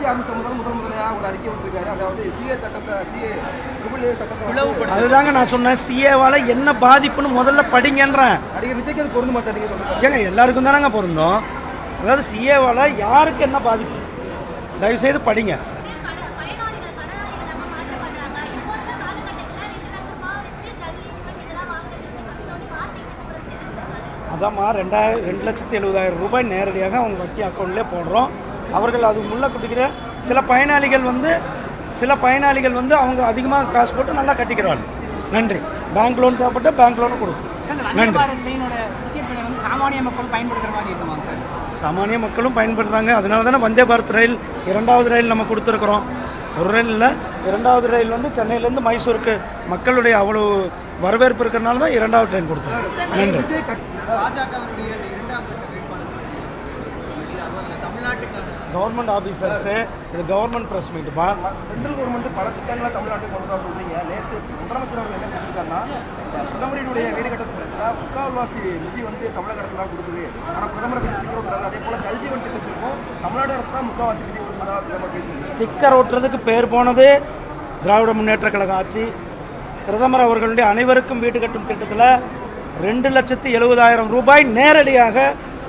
கட்சி ஆரம்பித்த முதல் முதல் முதலையாக ஒரு அறிக்கை விட்டுருக்காரு அதாவது சிஏ சட்டத்தை சிஏ சட்டத்தை அதுதாங்க நான் சொன்னேன். சிஏவால் என்ன பாதிப்புன்னு முதல்ல படிங்கன்றேன். நடிகர் விஜய்க்கு அது பொருந்துமா சார் ஏங்க எல்லாருக்கும் தானங்க பொருந்தும். அதாவது சிஏவால் யாருக்கு என்ன பாதிப்பு? தயவுசெய்து படிங்க. கார்த்திக் சுப்ரமணியன் தெரிவிச்சிருக்காரு அதாம்மா ரெண்டாயிரம் ரெண்டு லட்சத்தி எழுபதாயிரம் ரூபாய் நேரடியாக அவங்க வங்கி அக்கௌண்ட்லேயே போடுறோம். அவர்கள் அது முள்ள குட்டிக்கிற சில பயனாளிகள் வந்து சில பயனாளிகள் வந்து அவங்க அதிகமாக காசு போட்டு நல்லா கட்டிக்கிறாங்க நன்றி. பேங்க் லோன் தேவைப்பட்ட பேங்க் லோனும் கொடுக்கும். நன்றி. சாமானிய மக்கள் பயன்படுத்துற மாதிரி இருக்குமாங்க சார்? சாமானிய மக்களும் பயன்படுத்துகிறாங்க அதனால தானே வந்தே பாரத் ரயில் இரண்டாவது ரயில் நம்ம கொடுத்துருக்குறோம். ஒரு ரயில் இல்லை இரண்டாவது ரயில் வந்து சென்னையிலேருந்து மைசூருக்கு மக்களுடைய அவ்வளோ வரவேற்பு இருக்கிறனால தான் இரண்டாவது ட்ரெயின் கொடுத்துருக்கோம். நன்றி. பாஜகவினுடைய இரண்டாம் கட்ட வேட்பாளர் அவர் தமிழ்நாட்டுக்கான கவர்மெண்ட் ஆஃபீஸர்ஸு இது கவர்மெண்ட் ப்ரெஸ் மீட்டுப்பா சென்ட்ரல் கவர்மெண்ட் பல திட்டங்களை தமிழ்நாட்டுக்கு கொண்டு வர சொல்றீங்க. நேற்று முதலமைச்சர் அவர்கள் என்ன பேசியிருக்காருன்னா பிரதமரினுடைய வீடு கட்டத்தில் முக்கால்வாசி நிதி வந்து தமிழக அரசு தான் கொடுக்குது. ஆனால் பிரதமர் ஸ்டிக்கர் விடுறாரு அதே போல ஜல்ஜீவன் திட்டத்திற்கும் தமிழ்நாடு அரசு தான் முக்கால்வாசி நிதி கொடுக்குறதா பிரதமர் பேசியிருக்காரு. ஸ்டிக்கர் ஒட்டுறதுக்கு பேர் போனது திராவிட முன்னேற்ற கழக ஆட்சி. பிரதமர் அவர்களுடைய அனைவருக்கும் வீடு கட்டும் திட்டத்தில் ரெண்டு லட்சத்தி எழுபதாயிரம் ரூபாய் நேரடியாக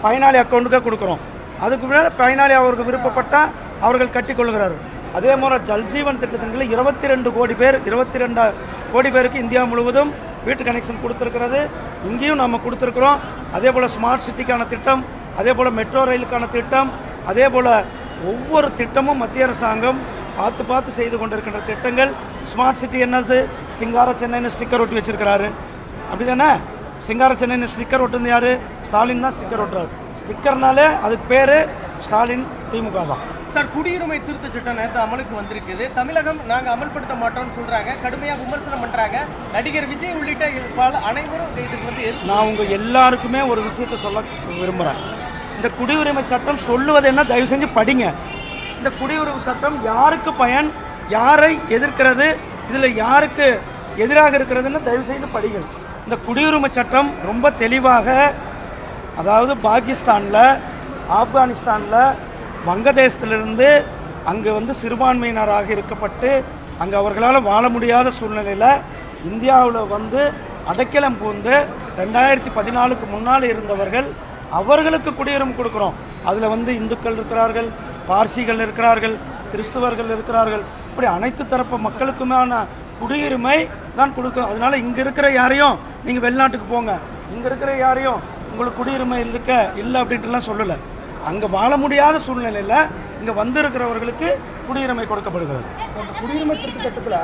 பயனாளி அக்கௌண்ட்டுக்கு கொடுக்குறோம். அதுக்கு முன்னாடி பயனாளி அவருக்கு விருப்பப்பட்டால் அவர்கள் கட்டிக்கொள்கிறார். அதே மாதிரி ஜல்ஜீவன் திட்டத்தின் கீழ் இருபத்தி ரெண்டு கோடி பேர் இருபத்தி ரெண்டு கோடி பேருக்கு இந்தியா முழுவதும் வீட்டு கனெக்ஷன் கொடுத்துருக்கிறது. இங்கேயும் நம்ம கொடுத்துருக்குறோம். அதே போல் ஸ்மார்ட் சிட்டிக்கான திட்டம் அதே போல் மெட்ரோ ரயிலுக்கான திட்டம் அதே போல் ஒவ்வொரு திட்டமும் மத்திய அரசாங்கம் பார்த்து பார்த்து செய்து கொண்டிருக்கின்ற திட்டங்கள். ஸ்மார்ட் சிட்டி என்னது? சிங்கார சென்னைன்னு ஸ்டிக்கர் ஒட்டி வச்சிருக்கிறாரு. அப்படி தானே சிங்கார சென்னைன்னு ஸ்டிக்கர் ஒட்டுந்து யாரு? ஸ்டாலின் தான் ஸ்டிக்கர் ஒட்டுறாரு. ஸ்டிக்கர்னாலே அதுக்கு பேர் ஸ்டாலின் திமுக தான். சார் குடியுரிமை திருத்த சட்டம் நேற்று அமலுக்கு வந்திருக்குது. தமிழகம் நாங்க அமல்படுத்த மாட்டோம்னு சொல்றாங்க. கடுமையா விமர்சனம் பண்றாங்க. நடிகர் விஜய் உள்ளிட்ட பல அனைவரும் இதுக்கு வந்து நான் உங்கள் எல்லாருக்குமே ஒரு விஷயத்தை சொல்ல விரும்புகிறேன் இந்த குடியுரிமை சட்டம் சொல்லுவது என்ன? தயவு செஞ்சு படிங்க. இந்த குடியுரிமை சட்டம் யாருக்கு பயன்? யாரை எதிர்க்கிறது? இதில் யாருக்கு எதிராக இருக்கிறதுன்னு தயவு செய்து படிங்கள் இந்த குடியுரிமை சட்டம் ரொம்ப தெளிவாக அதாவது பாகிஸ்தானில் ஆப்கானிஸ்தானில் வங்கதேசத்திலிருந்து அங்கே வந்து சிறுபான்மையினராக இருக்கப்பட்டு அங்கே அவர்களால் வாழ முடியாத சூழ்நிலையில் இந்தியாவில் வந்து அடைக்கலம் பூந்து ரெண்டாயிரத்தி பதினாலுக்கு முன்னால் இருந்தவர்கள் அவர்களுக்கு குடியுரிமை கொடுக்குறோம். அதில் வந்து இந்துக்கள் இருக்கிறார்கள் பார்சிகள் இருக்கிறார்கள் கிறிஸ்துவர்கள் இருக்கிறார்கள். இப்படி அனைத்து தரப்பு மக்களுக்குமான குடியுரிமை தான் கொடுக்கும் அதனால் இங்கே இருக்கிற யாரையும் நீங்கள் வெளிநாட்டுக்கு போங்க. இங்கே இருக்கிற யாரையும் உங்களுக்கு குடியுரிமை இருக்க இல்லை அப்படின்ட்டுலாம் சொல்லலை. அங்கே வாழ முடியாத சூழ்நிலையில் இங்கே வந்திருக்கிறவர்களுக்கு குடியுரிமை கொடுக்கப்படுகிறது. குடியுரிமை திருத்த சட்டத்தில்